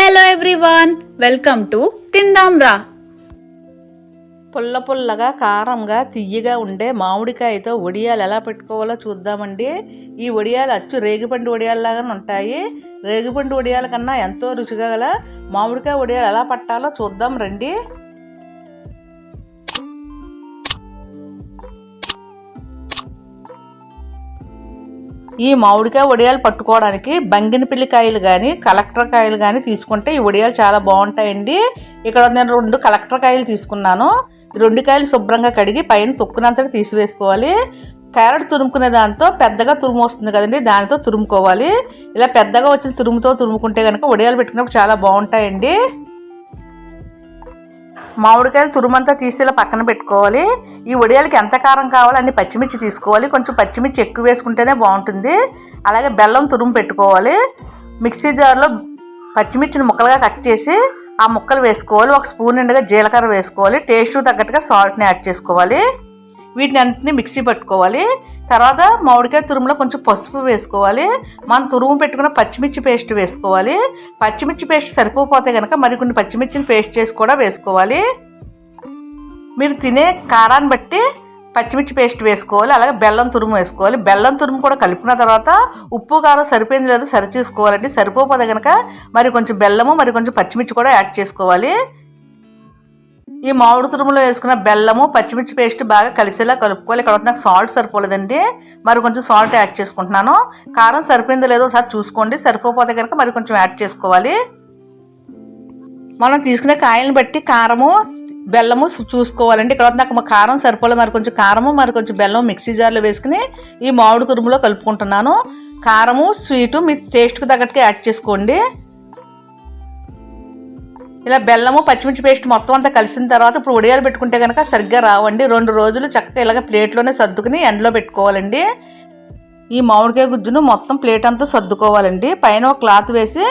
Hello everyone welcome to తిందాం రా పుల్ల పుల్లగా కారంగా తియ్యగా ఉండే మామిడికాయతో వడియాలు ఎలా పెట్టుకోవాలో చూద్దామండి. ఈ వడియాలు అచ్చు రేగిపండు వడియాలలాగానే ఉంటాయి. రేగిపండు వడియాల కన్నా ఎంతో రుచిగా గల మామిడికాయ వడియాలు ఎలా పట్టాలో చూద్దాం రండి. ఈ మామిడికాయ వడియాలు పట్టుకోవడానికి బంగినపిల్లి కాయలు కానీ కలెక్టర్ కాయలు కానీ తీసుకుంటే ఈ వడియాలు చాలా బాగుంటాయండి. ఇక్కడ నేను రెండు కలెక్టర్ కాయలు తీసుకున్నాను. రెండు కాయలు శుభ్రంగా కడిగి పైన తొక్కునంతటి తీసివేసుకోవాలి. క్యారెట్ తురుముకునే దాంతో పెద్దగా తురుము వస్తుంది కదండి దానితో తురుముకోవాలి. ఇలా పెద్దగా వచ్చిన తురుముతో తురుముకుంటే కనుక వడియాలు పెట్టుకున్నప్పుడు చాలా బాగుంటాయండి. మామిడికాయలు తురుమంతా తీసి ఇలా పక్కన పెట్టుకోవాలి. ఈ వడియాలకి ఎంత కారం కావాలి? అన్ని పచ్చిమిర్చి తీసుకోవాలి. కొంచెం పచ్చిమిర్చి ఎక్కువ వేసుకుంటేనే బాగుంటుంది. అలాగే బెల్లం తురుము పెట్టుకోవాలి. మిక్సీ జార్లో పచ్చిమిర్చిని ముక్కలుగా కట్ చేసి ఆ ముక్కలు వేసుకోవాలి. ఒక స్పూన్ నిండుగా జీలకర్ర వేసుకోవాలి. టేస్ట్ తగ్గట్టుగా సాల్ట్ని యాడ్ చేసుకోవాలి. వీటిని అన్నింటినీ మిక్సీ పట్టుకోవాలి. తర్వాత మామిడికాయ తురుములో కొంచెం పసుపు వేసుకోవాలి. మనం తురుము పెట్టుకున్న పచ్చిమిర్చి పేస్ట్ వేసుకోవాలి. పచ్చిమిర్చి పేస్ట్ సరిపోతే కనుక మరికొన్ని పచ్చిమిర్చిని పేస్ట్ చేసి కూడా వేసుకోవాలి. మీరు తినే కారాన్ని బట్టి పచ్చిమిర్చి పేస్ట్ వేసుకోవాలి. అలాగే బెల్లం తురుము వేసుకోవాలి. బెల్లం తురుము కూడా కలిపిన తర్వాత ఉప్పు కారం సరిపోయింది లేదు సరి చేసుకోవాలండి సరిపోతే కనుక మరి కొంచెం బెల్లము మరి కొంచెం పచ్చిమిర్చి కూడా యాడ్ చేసుకోవాలి. ఈ మామిడి తురుములో వేసుకున్న బెల్లము పచ్చిమిర్చి పేస్ట్ బాగా కలిసేలా కలుపుకోవాలి. ఇక్కడ నాకు సాల్ట్ సరిపోలేదండి. మరి కొంచెం సాల్ట్ యాడ్ చేసుకుంటున్నాను. కారం సరిపోయిందో లేదో ఒకసారి చూసుకోండి. సరిపోతే కనుక మరి కొంచెం యాడ్ చేసుకోవాలి. మనం తీసుకునే కాయలను బట్టి కారము బెల్లము చూసుకోవాలండి. ఇక్కడ నాకు కారం సరిపోలేదు మరి కొంచెం కారము మరి కొంచెం బెల్లం మిక్సీ జార్లో వేసుకుని ఈ మామిడి తురుములో కలుపుకుంటున్నాను. కారము స్వీటు మీ టేస్ట్కి తగ్గట్టుగా యాడ్ చేసుకోండి. ఇలా బెల్లము పచ్చిమిర్చి పేస్ట్ మొత్తం అంతా కలిసిన తర్వాత ఇప్పుడు ఉడియాలు పెట్టుకుంటే కనుక సరిగ్గా రావండి. రెండు రోజులు చక్కగా ఇలాగ ప్లేట్లోనే సర్దుకుని ఎండలో పెట్టుకోవాలండి. ఈ మామిడికాయ గుజ్జును మొత్తం ప్లేట్ అంతా సర్దుకోవాలండి. పైన ఒక క్లాత్ వేసి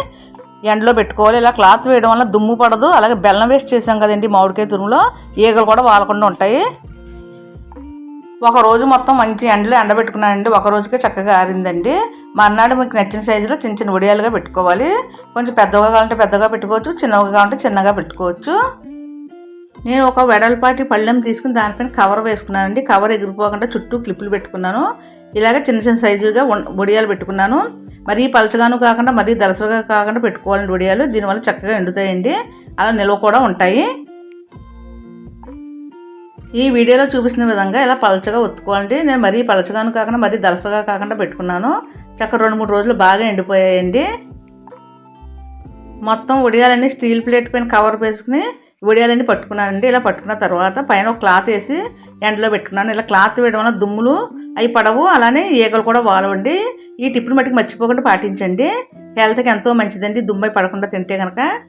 ఎండలో పెట్టుకోవాలి. ఇలా క్లాత్ వేయడం వల్ల దుమ్ము పడదు. అలాగే బెల్లం వేస్ట్ చేసాం కదండి మామిడికాయ తురుములో. ఈగలు కూడా వాలకుండా ఉంటాయి. ఒక రోజు మొత్తం మంచి ఎండలో ఎండబెట్టుకున్నానండి. ఒక రోజుకే చక్కగా ఆరిందండి. మర్నాడు మీకు నచ్చిన సైజులో చిన్న చిన్న వడియాలుగా పెట్టుకోవాలి. కొంచెం పెద్దగా కావాలంటే పెద్దగా పెట్టుకోవచ్చు చిన్నగా కావాలంటే చిన్నగా పెట్టుకోవచ్చు. నేను ఒక వెడల్పాటి పళ్ళెం తీసుకుని దానిపైన కవర్ వేసుకున్నానండి. కవర్ ఎగిరిపోకుండా చుట్టూ క్లిప్పులు పెట్టుకున్నాను. ఇలాగే చిన్న చిన్న సైజుగా వడియాలు పెట్టుకున్నాను. మరీ పలచగాను కాకుండా మరీ దలసగా కాకుండా పెట్టుకోవాలండి వడియాలు. దీనివల్ల చక్కగా ఎండుతాయండి. అలా నిల్వ కూడా ఉంటాయి. ఈ వీడియోలో చూపిస్తున్న విధంగా ఇలా పలచగా ఒత్తుకోవాలండి నేను మరీ పలచగాను కాకుండా మరీ దలసగా కాకుండా పెట్టుకున్నాను. చక్క రెండు మూడు రోజులు బాగా ఎండిపోయాయండి. మొత్తం ఉడియాలన్నీ స్టీల్ ప్లేట్ పైన కవర్ వేసుకుని ఉడియాలన్నీ పట్టుకున్నానండి. ఇలా పట్టుకున్న తర్వాత పైన ఒక క్లాత్ వేసి ఎండలో పెట్టుకున్నాను. ఇలా క్లాత్ వేయడం వల్ల దుమ్ములు అవి పడవు. అలానే ఈగలు కూడా వాలవండి. ఈ టిప్పులు మట్టుకు మర్చిపోకుండా పాటించండి. హెల్త్కి ఎంతో మంచిదండి. దుమ్ము పడకుండా తింటే కనుక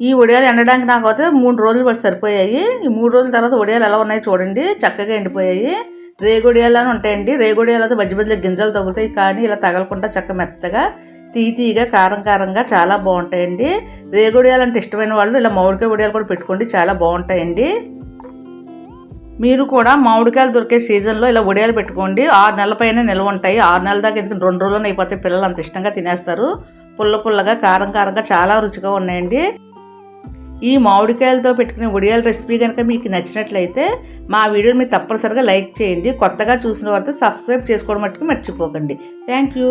ఈ వడియాలు ఎండడానికి నాకు అయితే మూడు రోజులు పట్టి సరిపోయాయి. ఈ మూడు రోజుల తర్వాత వడియాలు ఎలా ఉన్నాయో చూడండి. చక్కగా ఎండిపోయాయి. రేగొడియాలని ఉంటాయండి. రేగొడియాలతో మధ్య మధ్యలో గింజలు తగులుతాయి. కానీ ఇలా తగలకుండా చక్క మెత్తగా తీ తీగా కారం కారంగా చాలా బాగుంటాయండి. రేగొడియాలు అంటే ఇష్టమైన వాళ్ళు ఇలా మామిడికాయ వడియాలు కూడా పెట్టుకోండి. చాలా బాగుంటాయండి. మీరు కూడా మామిడికాయలు దొరికే సీజన్లో ఇలా వడియాలు పెట్టుకోండి. ఆరు నెలల పైన నిల్వ ఉంటాయి. ఆరు నెలల దాకా ఎందుకంటే రెండు రోజులు అయిపోతే పిల్లలు అంత ఇష్టంగా తినేస్తారు. పుల్ల పుల్లగా కారం కారంగా చాలా రుచిగా ఉన్నాయండి. ఈ మామిడికాయలతో పెట్టుకునే ఉడియాల రెసిపీ కనుక మీకు నచ్చినట్లయితే మా వీడియోని మీరు తప్పనిసరిగా లైక్ చేయండి. కొత్తగా చూసిన వారితో సబ్స్క్రైబ్ చేసుకోవడం మట్టుకు మర్చిపోకండి. Thank you.